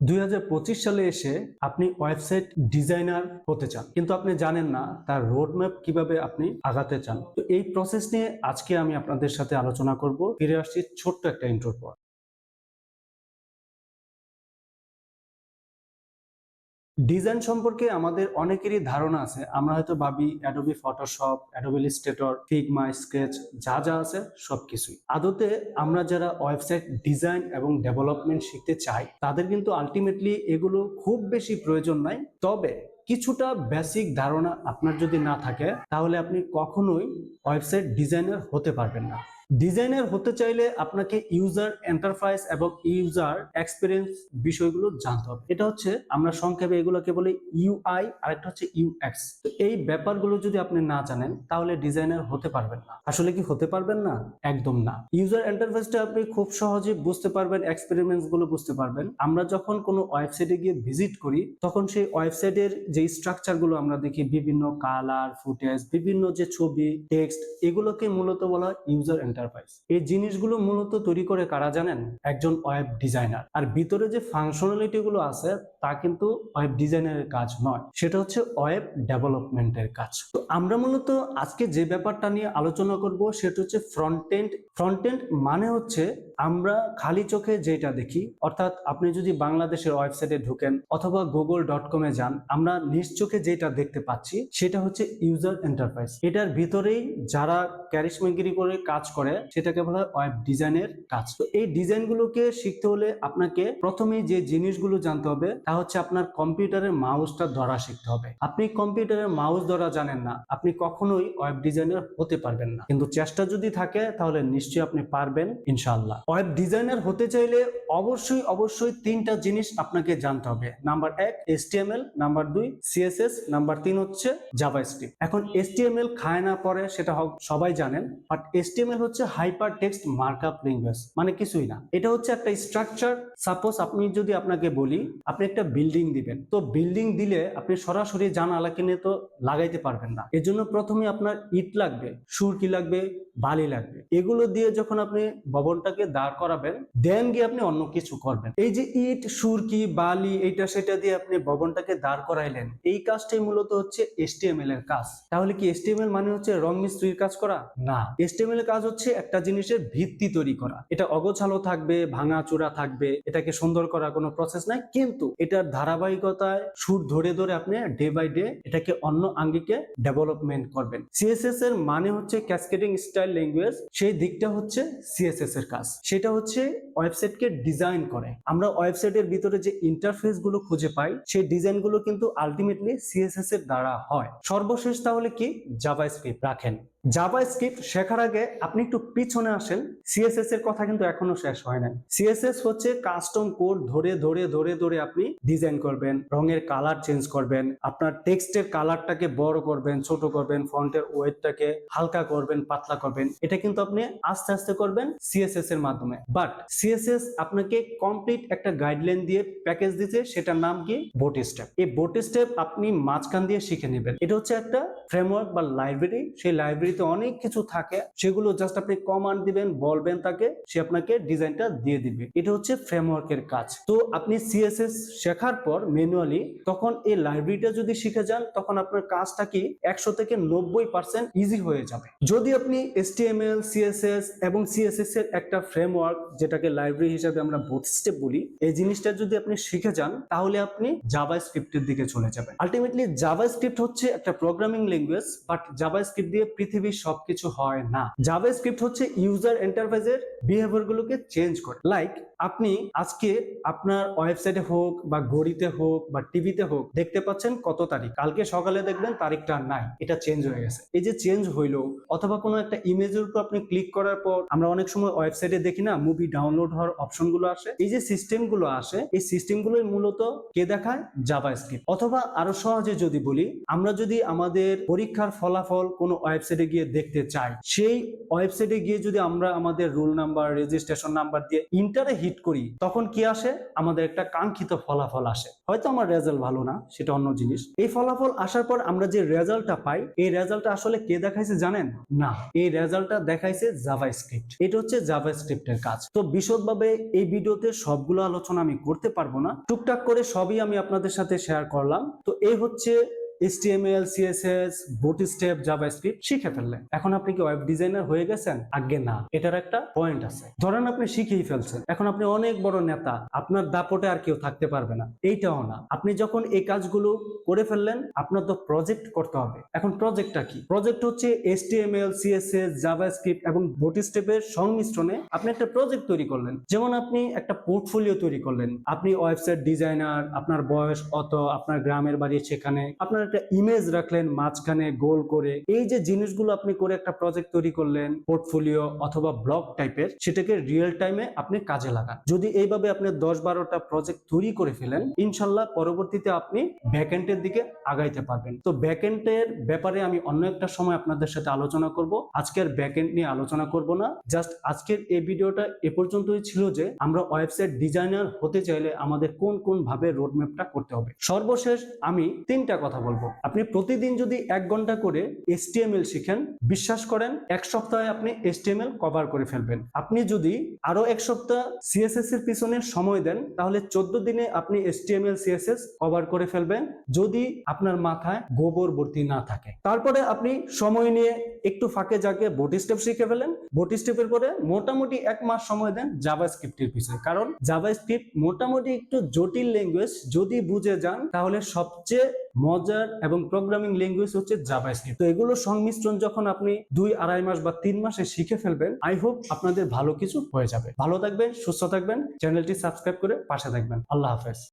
দুই হাজার পঁচিশ সালে এসে আপনি ওয়েবসাইট ডিজাইনার হতে চান। কিন্তু আপনি জানেন না তার রোড ম্যাপ কীভাবে আপনি আগাতে চান। তো এই প্রসেস নিয়ে আজকে আমি আপনাদের সাথে আলোচনা করব। ফিরে আসছি ছোট্ট একটা ইন্ট্রোর ডিজাইন সম্পর্কে আমাদের অনেকেরই ধারণা আছে। আমরা হয়তো ভাবি Adobe Photoshop Adobe Illustrator Figma Sketch যা যা আছে সবকিছুই। আদতে আমরা যারা ওয়েবসাইট ডিজাইন এবং ডেভেলপমেন্ট শিখতে চাই, তাদের কিন্তু আলটিমেটলি এগুলো খুব বেশি প্রয়োজন নাই। তবে কিছুটা বেসিক ধারণা আপনার যদি না থাকে, তাহলে আপনি কখনোই ওয়েবসাইট ডিজাইনার হতে পারবেন না। ডিজাইনার হতে চাইলে আপনাকে ইউজার এন্টারপ্রাইজ এবং ইউজার এক্সপিরিয়েন্স বিষয়গুলো জানতে হবে। এটা হচ্ছে আমরা সংক্ষেপে এগুলোকে বলি ইউআই আর একটা হচ্ছে ইউএক্স তো এই ব্যাপারগুলো যদি আপনি না জানেন, তাহলে ডিজাইনার হতে পারবেন না। আসলে কি হতে পারবেন না? একদম না। ইউজার এন্টারপ্রাইজটা আপনি খুব সহজে বুঝতে পারবেন এক্সপেরিমেন্টসগুলো বুঝতে পারবেন। আমরা যখন কোনো ওয়েবসাইটে গিয়ে ভিজিট করি, তখন সেই ওয়েবসাইটের যে স্ট্রাকচারগুলো আমরা দেখি, বিভিন্ন কালার ফুটেজ বিভিন্ন যে ছবি টেক্সট এগুলোকে মূলত বলা হয় ইউজার এন্টারপ্রাইজ এই জিনিসগুলো মূলত তৈরি করে কারা জানেন? একজন ওয়েব ডিজাইনার। আর ভিতরে যে ফাংশনালিটি গুলো আছে, তা কিন্তু ওয়েব ডিজাইনারের কাজ নয়। সেটা হচ্ছে ওয়েব ডেভেলপমেন্টের কাজ। তো আমরা মূলত আজকে যে ব্যাপারটা নিয়ে আলোচনা করব, সেটা হচ্ছে ফ্রন্টেন্ড ফ্রন্টেন্ড মানে হচ্ছে আমরা খালি চোখে যেটা দেখি, অর্থাৎ আপনি যদি বাংলাদেশের ওয়েবসাইটে ঢুকেন অথবা গুগল ডট কমে যান, আমরা নিজ চোখে যেটা দেখতে পাচ্ছি সেটা হচ্ছে ইউজার এন্টারপ্রাইজ এটার ভিতরেই যারা ক্যারিশমাগিরি করে কাজ করে, সেটাকে বলা হয় ওয়েব ডিজাইনের কাজ। তো এই ডিজাইনগুলোকে শিখতে হলে আপনাকে প্রথমেই যে জিনিসগুলো জানতে হবে, তা হচ্ছে আপনার কম্পিউটারের মাউসটা ধরা শিখতে হবে। আপনি কম্পিউটারের মাউস ধরা জানেন না, আপনি কখনোই ওয়েব ডিজাইনার হতে পারবেন না। কিন্তু চেষ্টা যদি থাকে, তাহলে নিশ্চয়ই আপনি পারবেন, ইনশাআল্লাহ। ওয়েব ডিজাইনার হতে চাইলে অবশ্যই অবশ্যই তিনটা জিনিস আপনাকে জানতে হবে। নাম্বার এক, এসটিএমএল। নাম্বার দুই, সিএসএস। নাম্বার তিন হচ্ছে জাভাস্ক্রিপ্ট। এখন এসটিএমএল খায় না পরে সেটা হোক, সবাই জানেন, বাট এসটিএমএল হচ্ছে হাইপার টেক্সট মার্কআপ ল্যাঙ্গুয়েজ মানে কিছুই না। এটা হচ্ছে একটা স্ট্রাকচার, সাপোজ আপনি যদি আপনাকে বলি, আপনি একটা বিল্ডিং দিবেন। তো বিল্ডিং দিলে আপনি সরাসরি জানালা কিনে তো লাগাইতে পারবেন না। এর জন্য প্রথমে আপনার ইট লাগবে, সুরকি লাগবে, বালি লাগবে। এগুলো দিয়ে যখন আপনি ভবনটাকে দাঁড় করাবেন দেন গিয়ে আপনি অন্য কিছু করবেন। এই যে ইট, সুরকি, বালি, এইটা সেটা দিয়ে আপনি ভবনটাকে দাঁড় করাইলেন, এই কাজটাই মূলত হচ্ছে এসটিএমএল এর কাজ। তাহলে কি এসটিএমএল মানে হচ্ছে রং মিস্ত্রির কাজ করা? না। এসটিএমএল এর কাজ হচ্ছে একটা জিনিসের ভিত্তি তৈরি করা। এটা অগোছালো থাকবে ভাঙা চূড়া থাকবে, এটাকে সুন্দর করা কোনো প্রসেস নাই, কিন্তু এটার ধারাবাহিকতায় সুর ধরে ধরে আপনি ডে বাই ডে এটাকে অন্য আঙ্গিকে ডেভেলপমেন্ট করবেন। সিএসএস এর মানে হচ্ছে ক্যাসকেডিং স্টাইল ল্যাঙ্গুয়েজ সেই দিকটা হচ্ছে সিএসএস এর কাজ। সেটা হচ্ছে ওয়েবসাইটকে ডিজাইন করে। আমরা ওয়েবসাইটের ভিতরে যে ইন্টারফেসগুলো খুঁজে পাই, সেই ডিজাইনগুলো কিন্তু আলটিমেটলি সিএসএস এর দ্বারা হয়। সর্বশেষ তাহলে কি? জাভাস্ক্রিপ্ট রাখেন। জাভা স্ক্রিপ্ট শেখার আগে আপনি একটু পিছনে আসেন। সিএসএস এর কথা কিন্তু এখনও শেষ হয় নাই। সিএসএস হচ্ছে কাস্টম কোড ধরে ধরে ধরে ধরে আপনি ডিজাইন করবেন, রঙের কালার চেঞ্জ করবেন, আপনার টেক্সটের কালারটাকে বড় করবেন, ছোট করবেন ফন্টের ওয়েটটাকে হালকা করবেন, পাতলা করবেন। এটা কিন্তু আপনি আস্তে আস্তে করবেন সিএসএস এর মাধ্যমে। বাট সিএসএস আপনাকে কমপ্লিট একটা গাইডলাইন দিয়ে প্যাকেজ দিতে সেটার নাম কি? বোট স্টেপ এই বোট স্টেপ আপনি মাঝখান দিয়ে শিখে নেবেন। এটা হচ্ছে একটা ফ্রেমওয়ার্ক বা লাইব্রেরি সেই লাইব্রেরিতে অনেক কিছু থাকে, সেগুলো জাস্ট আপনি কমান্ড দিবেন, বলবেন তাকে, সে আপনাকে ডিজাইনটা দিয়ে দিবে। এটা হচ্ছে ফ্রেমওয়ার্কের কাজ। তো আপনি সিএসএস শেখার পর ম্যানুয়ালি তখন এই লাইব্রেরিটা যদি শিখে যান, তখন আপনার কাজটা কি একশো থেকে নব্বই পার্সেন্ট ইজি হয়ে যাবে। যদি আপনি এসটিএমএল সিএসএস এবং সিএসএস এর একটা ফ্রেমওয়ার্ক যেটাকে লাইব্রেরি হিসাবে আমরা বোট স্টেপ বলি, এই জিনিসটা যদি আপনি শিখে যান, তাহলে আপনি জাভা স্ক্রিপ্টের দিকে চলে যাবেন। আলটিমেটলি জাভা স্ক্রিপ্ট হচ্ছে একটা programming language but JavaScript দিয়ে পৃথিবীর সবকিছু হয় না। জাভা স্ক্রিপ্ট হচ্ছে ইউজার এন্টারপ্রাইজের বিহেভিয়ার গুলোকে চেঞ্জ করে। লাইক আপনি আজকে আপনার ওয়েবসাইটে হোক বা ঘড়িতে হোক বা টিভিতে হোক, দেখতে পাচ্ছেন কত তারিখ। কালকে সকালে দেখবেন তারিখটা নাই, এটা চেঞ্জ হয়ে গেছে। এই যে চেঞ্জ হইল, অথবা কোনো একটা ইমেজের উপর আপনি ক্লিক করার পর, আমরা অনেক সময় ওয়েবসাইটে দেখি না মুভি ডাউনলোড হওয়ার অপশনগুলো আসে। এই যে সিস্টেমগুলো আসে, এই সিস্টেম গুলোই মূলত কে দেখায়? জাভা স্ক্রিপ্ট অথবা আরও সহজে যদি বলি, আমরা যদি আমাদের পরীক্ষার ফলাফল কোনো ওয়েবসাইটে গিয়ে দেখতে চাই। সেই ওয়েবসাইটে গিয়ে যদি আমরা আমাদের রোল নাম্বার রেজিস্ট্রেশন নাম্বার দিয়ে ইন্টারে হিট করি, তখন কি আসে? আমাদের একটা কাঙ্ক্ষিত ফলাফল আসে। হয়তো আমার রেজাল্ট ভালো না, সেটা অন্য জিনিস। এই ফলাফল আসার পর আমরা যে রেজাল্টটা পাই, এই রেজাল্টটা আসলে কে দেখাইছে জানেন? না, এই রেজাল্টটা দেখাইছে জাভা স্ক্রিপ্ট এটা হচ্ছে জাভা স্ক্রিপ্টের কাজ। তো বিশদভাবে এই ভিডিওতে সবগুলো আলোচনা আমি করতে পারব না। টুকটাক করে সবই আমি আপনাদের সাথে শেয়ার করলাম। তো এই হচ্ছে HTML, CSS, বুটস্ট্র্যাপ, জাভাস্ক্রিপ্ট শিখে ফেললেন। এখন আপনি কি ওয়েব ডিজাইনার হয়ে গেছেন? আগে না এটার একটা পয়েন্ট আছে। ধরেন আপনি শিখেই ফেলছেন। এখন আপনি অনেক বড় নেতা আপনার দাপটে আর কেউ থাকতে পারবে না। এইটাও না। আপনি যখন এই কাজগুলো করে ফেললেন আপনার তো প্রজেক্ট করতে হবে। এখন প্রজেক্টটা কি? প্রজেক্ট হচ্ছে HTML, CSS, জাভাস্ক্রিপ্ট এবং বুটস্ট্র্যাপের সংমিশ্রণে আপনি একটা প্রজেক্ট তৈরি করলেন। যেমন আপনি একটা পোর্টফোলিও তৈরি করলেন। আপনি ওয়েবসাইট ডিজাইনার আপনার বয়স অত আপনার গ্রামের বাড়ি সেখানে আপনার একটা ইমেজ রাখলেন মাঝখানে গোল করে। এই যে জিনিসগুলো আপনি করে একটা প্রজেক্ট তৈরি করলেন পোর্টফোলিও অথবা ব্লগ টাইপের সেটাকে রিয়েল টাইমে আপনি কাজে লাগান। যদি এইভাবে আপনি দশ বারোটা প্রজেক্ট তৈরি করে ফেলেন, ইনশাল্লাহ পরবর্তীতে আপনি ব্যাকএন্ডের দিকে আগাইতে পারবেন। তো ব্যাকএন্ডের ব্যাপারে আমি অন্য একটা সময় আপনাদের সাথে আলোচনা করব। আজকের ব্যাকএন্ড নিয়ে আলোচনা করব না। জাস্ট আজকের এই ভিডিওটা এ পর্যন্তই ছিল যে, আমরা ওয়েবসাইট ডিজাইনার হতে চাইলে আমাদের কোন কোন ভাবে রোডম্যাপটা করতে হবে। সর্বশেষ আমি তিনটা কথা বলব। আপনি প্রতিদিন যদি এক ঘণ্টা করে এসটিএমএল শিখেন, বিশ্বাস করেন এক সপ্তাহে আপনি এসটিএমএল কভার করে ফেলবেন। আপনি যদি আরও এক সপ্তাহ সিএসএস এর পিছনে সময় দেন, তাহলে চোদ্দ দিনে আপনি এসটিএমএল সিএসএস কভার করে ফেলবেন, যদি আপনার মাথায় গোবর ভর্তি না থাকে। তারপরে আপনি সময় নিয়ে একটু ফাঁকে জাগে বটি স্টেপ শিখে ফেলেন। বটি স্টেপের পরে মোটামুটি এক মাস সময় দেন জাভা স্ক্রিপ্টের পিছনে। কারণ জাভা স্ক্রিপ্ট মোটামুটি একটু জটিল ল্যাঙ্গুয়েজ যদি বুঝে যান, তাহলে সবচেয়ে মজার এবং প্রোগ্রামিং ল্যাঙ্গুয়েজ হচ্ছে জাভা স্ক্রিপ্ট তো এগুলো সংমিশ্রণ যখন আপনি দুই আড়াই মাস বা তিন মাসে শিখে ফেলবেন আই হোপ আপনাদের ভালো কিছু হয়ে যাবে। ভালো থাকবেন, সুস্থ থাকবেন চ্যানেলটি সাবস্ক্রাইব করে পাশে থাকবেন। আল্লাহ হাফেজ।